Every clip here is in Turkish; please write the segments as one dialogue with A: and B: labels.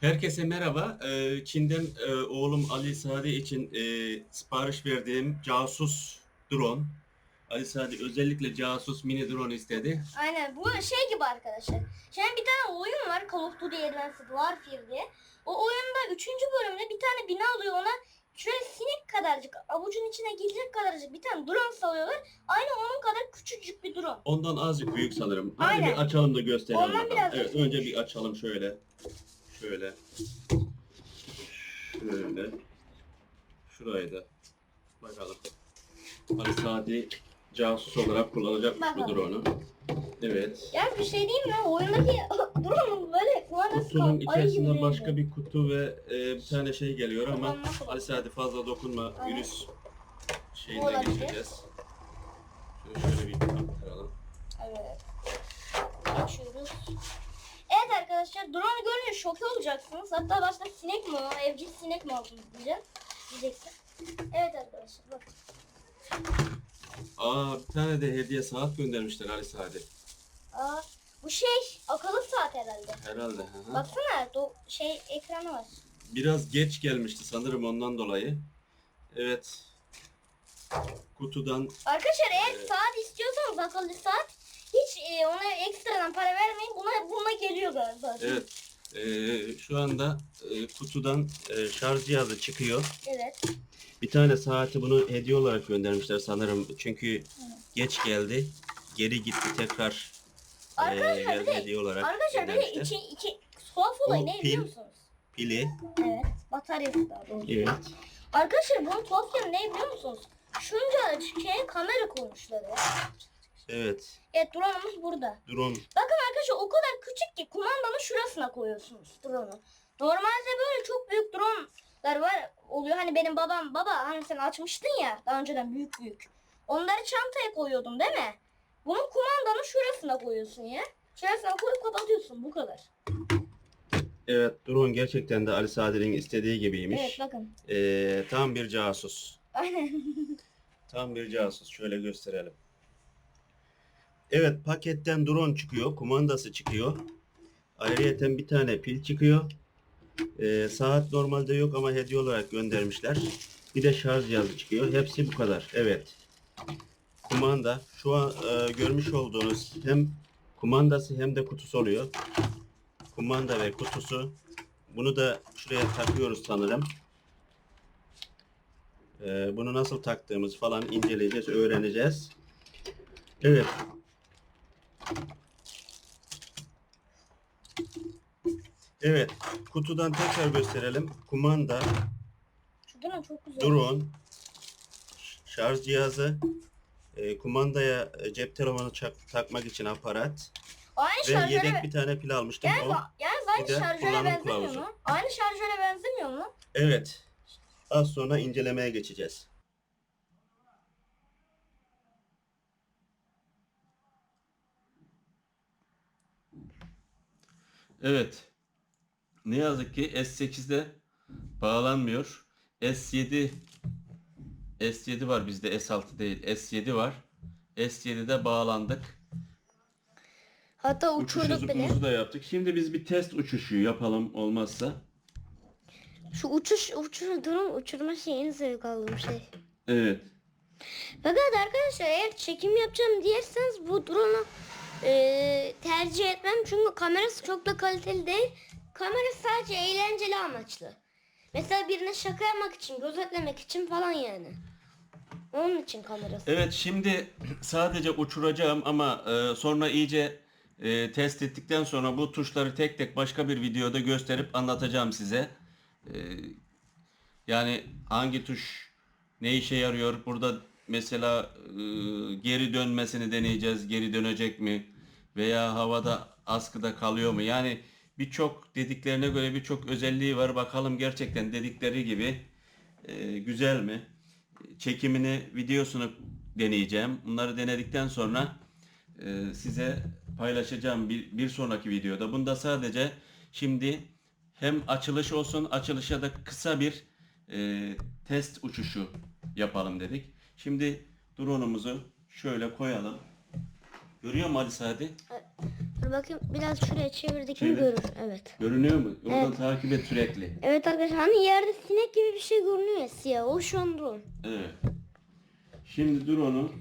A: Herkese merhaba. Ee, Çin'den e, oğlum Ali Sadi için e, sipariş verdiğim casus drone. Ali Sadi özellikle casus mini drone istedi.
B: Aynen bu şey gibi arkadaşlar. Şimdi bir tane oyun var Call of Duty Advanced Warfare diye. O oyunda 3. bölümde bir tane bina alıyor ona şöyle sinek kadarcık avucun içine girecek kadarcık bir tane drone salıyorlar. Aynı onun kadar küçücük bir drone.
A: Ondan azıcık büyük sanırım. Hadi
B: Aynen.
A: bir açalım da gösterelim.
B: Ondan
A: bakalım.
B: biraz
A: Evet, önce bir açalım şöyle. Şöyle. Şöyle. Şurayı da bakalım. Ali Sadi casus olarak kullanacak bu
B: Bakalım.
A: drone'u. Evet.
B: Yani bir şey diyeyim mi? Oyundaki drone böyle
A: Kutunun
B: kal- ayı gibi
A: başka bir kutu ve e, bir tane şey geliyor ama Ali Sadi fazla dokunma
B: Aynen.
A: virüs şeyine
B: Olabilir.
A: geçeceğiz. Şöyle, şöyle bir aktaralım.
B: Evet. Evet arkadaşlar drone görünce şok olacaksınız. Hatta başta sinek mi o, evcil sinek mi aldınız diyeceğim. Diyeceksin. Evet arkadaşlar bak.
A: Aa bir tane de hediye saat göndermişler Ali Sadi.
B: Aa, bu şey akıllı saat herhalde.
A: Herhalde. hı hı.
B: Baksana do şey ekranı var.
A: Biraz geç gelmişti sanırım ondan dolayı. Evet. Kutudan
B: Arkadaşlar eğer saat istiyorsanız akıllı saat hiç e, ona ekstradan para vermeyin. Buna buna geliyor galiba.
A: evet e, şu anda e, kutudan e, şarj cihazı çıkıyor.
B: Evet.
A: Bir tane saati bunu hediye olarak göndermişler sanırım. Çünkü geç geldi. Geri gitti tekrar e,
B: Arkadaşlar bir
A: geldi
B: de
A: hediye olarak
B: arkadaşlar bir de
A: göndermişler.
B: içi iki tuhaf olay
A: O
B: ne biliyor
A: pil.
B: musunuz?
A: Pili.
B: Evet. Bataryası daha doğrusu.
A: Evet.
B: Arkadaşlar bunun tuhaf yanı ne biliyor musunuz? Şunca şeye kamera koymuşlar ya.
A: Evet.
B: Evet drone'umuz burada.
A: Drone.
B: Bakın arkadaşlar o kadar küçük ki kumandanın şurasına koyuyorsunuz drone'u. Normalde böyle çok büyük drone'lar var oluyor. Hani benim babam baba hani sen açmıştın ya daha önceden büyük büyük. Onları çantaya koyuyordum değil mi? Bunun kumandanın şurasına koyuyorsun ya. Şurasına koyup kapatıyorsun bu kadar.
A: Evet drone gerçekten de Ali Sadi'nin istediği
B: Evet
A: gibiymiş.
B: bakın.
A: Ee, tam bir casus.
B: Aynen.
A: Tam bir casus. Şöyle gösterelim. Evet paketten drone çıkıyor. Kumandası çıkıyor. Ayrıyeten bir tane pil çıkıyor. Ee, saat normalde yok ama hediye olarak göndermişler. Bir de şarj cihazı çıkıyor. Hepsi bu kadar. Evet. Kumanda. Şu an e, görmüş olduğunuz hem kumandası hem de kutusu oluyor. Kumanda ve kutusu. Bunu da şuraya takıyoruz sanırım. Ee, bunu nasıl taktığımız falan inceleyeceğiz, öğreneceğiz. Evet. Evet, kutudan tekrar gösterelim. Kumanda,
B: Şu drone çok güzel.
A: drone, şarj cihazı, e, kumandaya e, cep telefonu çak- takmak için aparat
B: Aynı
A: ve
B: şarjöre
A: yedek bir tane pil almıştım.
B: yani,
A: O,
B: ba- yani aynı
A: de
B: şarjöre
A: kullanım
B: benzemiyor
A: kılavuzu.
B: mu? Aynı şarjöre benzemiyor mu?
A: evet. Az sonra incelemeye geçeceğiz. Evet. Ne yazık ki S8'de bağlanmıyor. S7 S7 var bizde S6 değil. S7 var. S7'de bağlandık.
B: Hatta
A: Uçuş hızımızı da yaptık. Şimdi biz bir test uçuşu yapalım olmazsa.
B: Şu uçuş uçuş durum uçurma şeyini zevk aldığım şey.
A: Evet.
B: Fakat arkadaşlar eğer çekim yapacağım diyerseniz bu drone'u e, tercih etmem. Çünkü kamerası çok da kaliteli değil. Kamera sadece eğlenceli amaçlı. Mesela birine şaka yapmak için, gözetlemek için falan yani. Onun için kamerası.
A: Evet şimdi sadece uçuracağım ama e, sonra iyice e, test ettikten sonra bu tuşları tek tek başka bir videoda gösterip anlatacağım size. E, yani hangi tuş ne işe yarıyor? Burada mesela e, geri dönmesini deneyeceğiz. Geri dönecek mi? Veya havada askıda kalıyor mu? Yani birçok dediklerine göre birçok özelliği var. Bakalım gerçekten dedikleri gibi e, güzel mi? Çekimini, videosunu deneyeceğim. Bunları denedikten sonra e, size paylaşacağım bir, bir sonraki videoda. Bunda sadece şimdi hem açılış olsun, açılışa da kısa bir e, test uçuşu yapalım dedik. Şimdi drone'umuzu şöyle koyalım. Görüyor musun Ali Sadi?
C: Dur bakayım biraz şuraya çevirdik mi
A: Çevir.
C: görür. Evet.
A: Görünüyor mu? Oradan
C: Evet.
A: takip et sürekli.
C: Evet arkadaşlar hani yerde sinek gibi bir şey görünüyor ya siyah. O şu an drone.
A: Evet. Şimdi dur onu.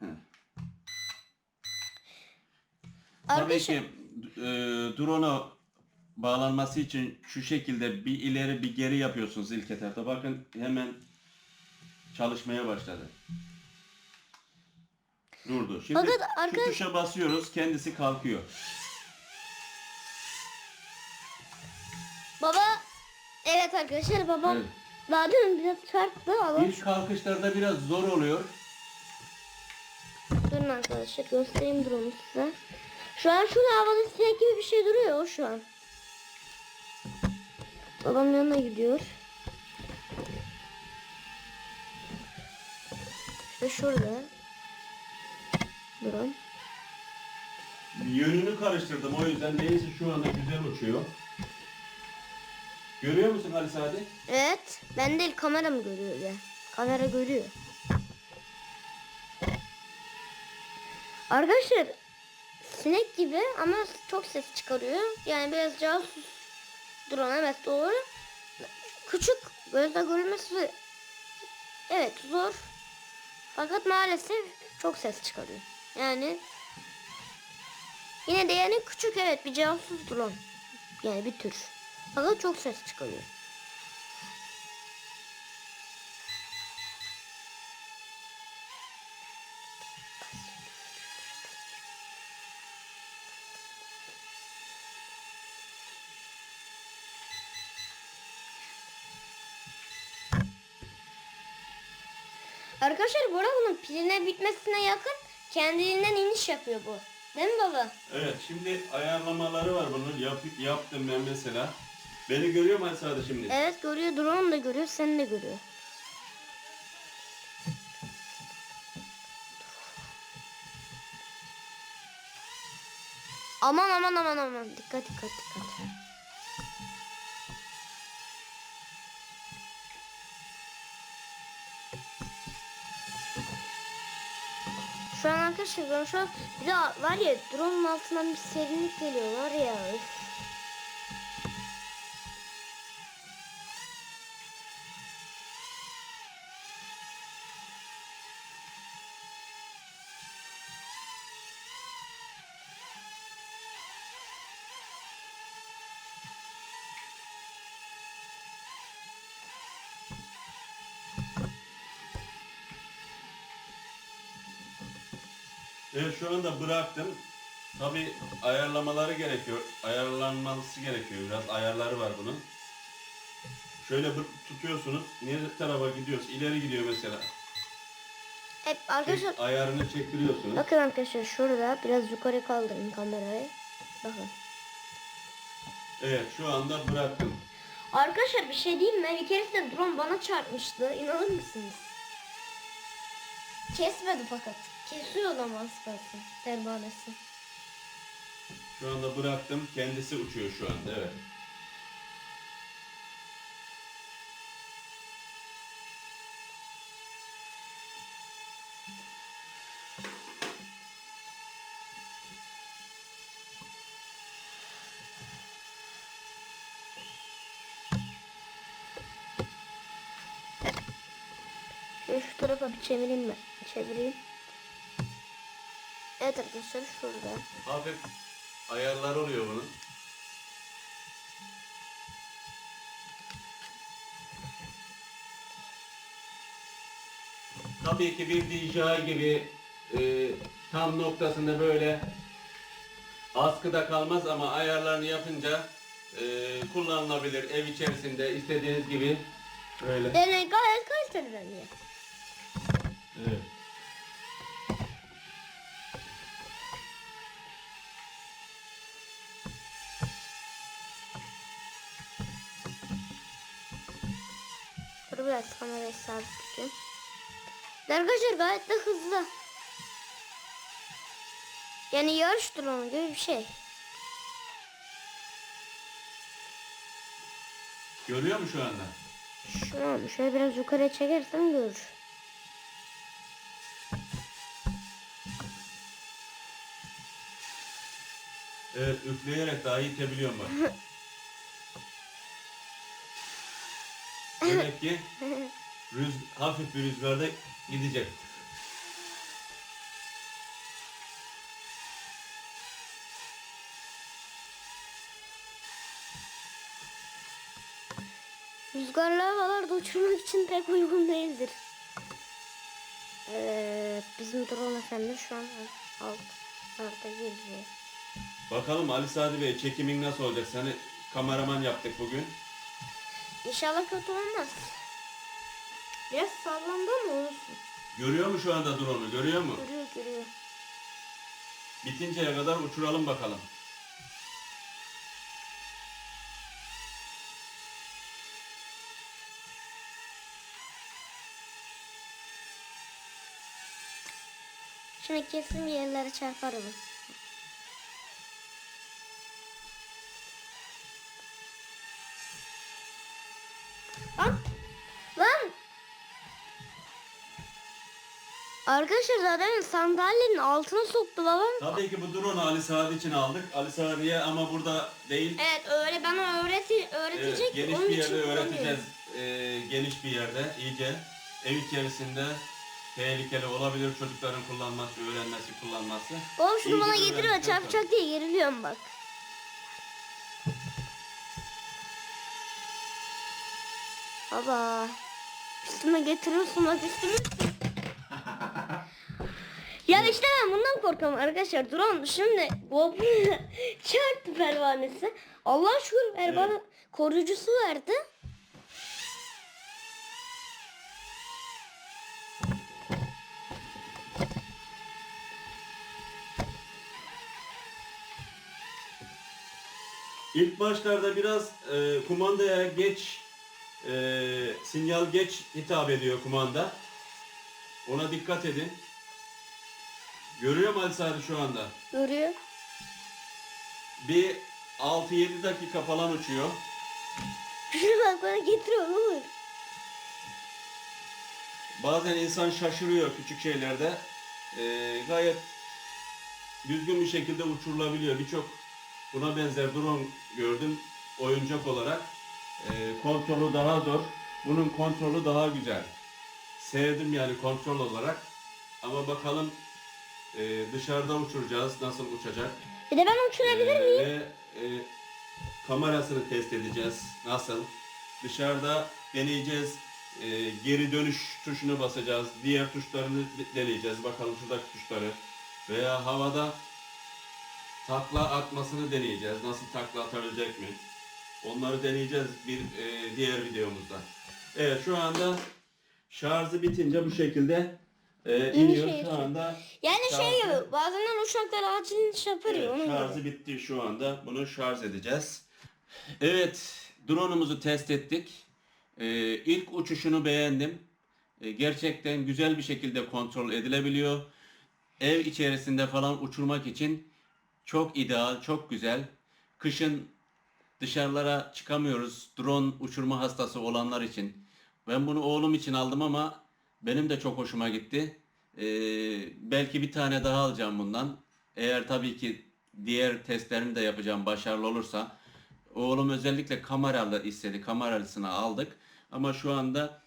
A: Heh. Tabii
C: Arkadaşlar
A: ki e, drone'a bağlanması için şu şekilde bir ileri bir geri yapıyorsunuz ilk etapta. Bakın hemen çalışmaya başladı. Durdu. Şimdi
C: Fakat
A: şu
C: arkadaş-
A: tuşa basıyoruz kendisi kalkıyor.
C: baba evet arkadaşlar babam
A: Evet.
C: daha demin biraz çarptı ama
A: İlk kalkışlarda biraz zor oluyor.
C: durun arkadaşlar göstereyim drone'u size. Şu an şurada havada sinek gibi bir şey duruyor o şu an. Babam yanına gidiyor. İşte şurada. Drone.
A: Yönünü karıştırdım o yüzden neyse şu anda güzel uçuyor. Görüyor musun Ali Sadi?
C: Evet. Ben değil kamera mı görüyor ya? Kamera görüyor. Arkadaşlar sinek gibi ama çok ses çıkarıyor. Yani biraz casus drone evet doğru. Küçük gözle görülmesi evet zor. Fakat maalesef çok ses çıkarıyor. Yani yine de yani küçük evet bir casus drone. Yani bir tür. Fakat çok ses çıkarıyor. Arkadaşlar bu arada bunun piline bitmesine yakın kendiliğinden iniş yapıyor bu. Değil mi baba?
A: Evet şimdi ayarlamaları var bunun. Yap, yaptım ben mesela. Beni görüyor mu Sadi şimdi?
C: Evet görüyor. Drone da görüyor. Seni de görüyor. Aman aman aman aman. Dikkat dikkat dikkat. Şu an arkadaşlar ben şu an bir de var ya drone'un altından bir serinlik geliyor var ya. Üf.
A: Evet şu anda bıraktım. Tabi ayarlamaları gerekiyor. Ayarlanması gerekiyor biraz. Ayarları var bunun. Şöyle tutuyorsunuz. Ne tarafa gidiyoruz? İleri gidiyor mesela.
C: Hep arkadaşlar
A: Çek- ayarını çektiriyorsunuz.
C: Bakın arkadaşlar şurada biraz yukarı kaldırın kamerayı. Bakın.
A: Evet şu anda bıraktım.
C: Arkadaşlar bir şey diyeyim mi? Bir keresinde drone bana çarpmıştı. İnanır mısınız? Kesmedi fakat. Kesiyordu ama az kalsın. Pervanesi.
A: Şu anda bıraktım. Kendisi uçuyor şu anda evet.
C: Şöyle şu tarafa bir çevireyim mi? Çevireyim. Evet arkadaşlar şurada.
A: Hafif ayarlar oluyor bunun. Tabii ki bir DJI gibi e, tam noktasında böyle askıda kalmaz ama ayarlarını yapınca e, kullanılabilir ev içerisinde istediğiniz gibi böyle.
C: Yani gayet kaliteli bence.
A: Evet.
C: doğru biraz kamerayı sabitleyeceğim. Arkadaşlar gayet de hızlı. Yani yarış drone gibi bir şey.
A: Görüyor mu şu anda?
C: Şu an şöyle biraz yukarı çekersem görür.
A: Evet üfleyerek daha iyi itebiliyorum bak. Demek ki rüz hafif bir rüzgarda gidecek.
C: Rüzgarlı havalarda uçurmak için pek uygun değildir. Ee, bizim drone efendi şu an altlarda geziyor.
A: Bakalım Ali Sadi Bey çekimin nasıl olacak? Seni kameraman yaptık bugün.
C: İnşallah kötü olmaz. Biraz sallandı ama olsun.
A: Görüyor mu şu anda drone'u? Görüyor mu?
C: Görüyor görüyor.
A: Bitinceye kadar uçuralım bakalım.
C: Şimdi kesin bir yerlere çarpar Lan! Lan! Arkadaşlar zaten sandalyenin altına soktu babam.
A: Tabii ki bu drone'u Ali Sadi için aldık. Ali Sadi'ye ama burada değil.
C: Evet öyle bana öğreti,
A: Evet,
C: öğretecek.
A: geniş
C: onun
A: bir yerde öğreteceğiz. Ee, geniş bir yerde iyice. Ev içerisinde tehlikeli olabilir çocukların kullanması, öğrenmesi, kullanması.
C: Babam şunu
A: İyice
C: bana
A: öğrendikten
C: çarpacak diye geriliyorum bak. Baba. Üstüme getiriyorsun bak üstüme. ya işte ben bundan korkuyorum arkadaşlar. Drone şimdi GoPro çarptı pervanesi. Allah şükür pervane koruyucusu verdi.
A: İlk başlarda biraz e, kumandaya geç, e, sinyal geç hitap ediyor kumanda. Ona dikkat edin. Görüyor mu Ali Sadi şu anda?
C: Görüyor.
A: Bir 6-7 dakika falan uçuyor.
C: Bak bana getiriyor ne olur.
A: Bazen insan şaşırıyor küçük şeylerde. Ee, gayet düzgün bir şekilde uçurulabiliyor. Birçok buna benzer drone gördüm oyuncak olarak. Ee, kontrolü daha zor. Bunun kontrolü daha güzel. Sevdim yani kontrol olarak. Ama bakalım e, dışarıda uçuracağız. Nasıl uçacak?
C: Bir de ben uçurabilir
A: Ee,
C: miyim?
A: Ve e, kamerasını test edeceğiz. Nasıl? Dışarıda deneyeceğiz. Ee, geri dönüş tuşunu basacağız. Diğer tuşlarını deneyeceğiz. Bakalım şuradaki tuşları. Veya havada takla atmasını deneyeceğiz. Nasıl takla atabilecek mi? Onları deneyeceğiz bir e, diğer videomuzda. Evet şu anda şarjı bitince bu şekilde e, iniyor.
C: şey
A: Şu anda
C: Yani şey
A: şarjı-
C: gibi bazen uçaklar acil ya
A: Evet, şarjı
C: gibi.
A: bitti şu anda. Bunu şarj edeceğiz. Evet, drone'umuzu test ettik. Ee, ilk uçuşunu beğendim. Ee, gerçekten güzel bir şekilde kontrol edilebiliyor. Ev içerisinde falan uçurmak için çok ideal, çok güzel. Kışın dışarılara çıkamıyoruz. Drone uçurma hastası olanlar için. Ben bunu oğlum için aldım ama benim de çok hoşuma gitti. Ee, belki bir tane daha alacağım bundan. Eğer tabii ki diğer testlerini de yapacağım başarılı olursa. Oğlum özellikle kameralı istedi. Kameralısını aldık. Ama şu anda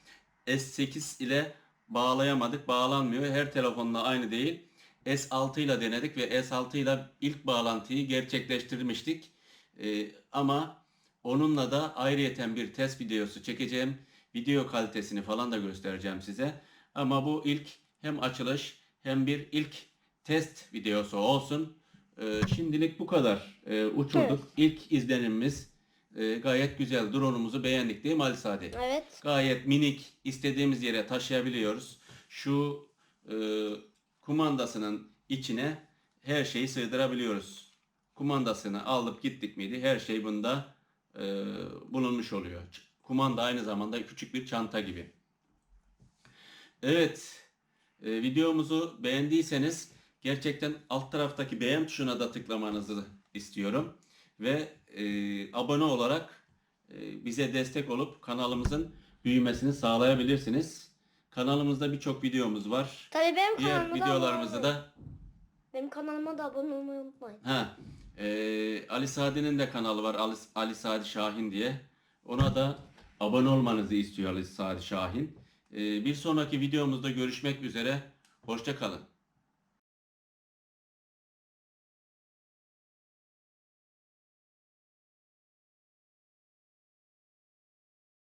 A: S8 ile bağlayamadık. Bağlanmıyor. Her telefonla aynı değil. S6 ile denedik ve S6 ile ilk bağlantıyı gerçekleştirmiştik. Ee, ama onunla da ayrıyeten bir test videosu çekeceğim. Video kalitesini falan da göstereceğim size. Ama bu ilk hem açılış hem bir ilk test videosu olsun. Ee, şimdilik bu kadar. Ee, uçurduk.
C: Evet.
A: İlk izlenimimiz e, gayet güzel. Drone'umuzu beğendik değil mi Ali Sadi?
C: Evet.
A: Gayet minik, istediğimiz yere taşıyabiliyoruz. Şu e, kumandasının içine her şeyi sığdırabiliyoruz. Kumandasını alıp gittik miydi her şey bunda e, bulunmuş oluyor. Kumanda aynı zamanda küçük bir çanta gibi. Evet, e, videomuzu beğendiyseniz gerçekten alt taraftaki beğen tuşuna da tıklamanızı istiyorum. Ve e, abone olarak e, bize destek olup kanalımızın büyümesini sağlayabilirsiniz. Kanalımızda birçok videomuz var.
C: Tabii benim
A: Diğer
C: kanalıma da
A: videolarımızı
C: abone
A: da
C: Benim kanalıma da abone olmayı unutmayın.
A: ha Ee, Ali Sadi'nin de kanalı var Ali, Ali Sadi Şahin diye. Ona da abone olmanızı istiyor Ali Sadi Şahin. Ee, bir sonraki videomuzda görüşmek üzere. Hoşça kalın.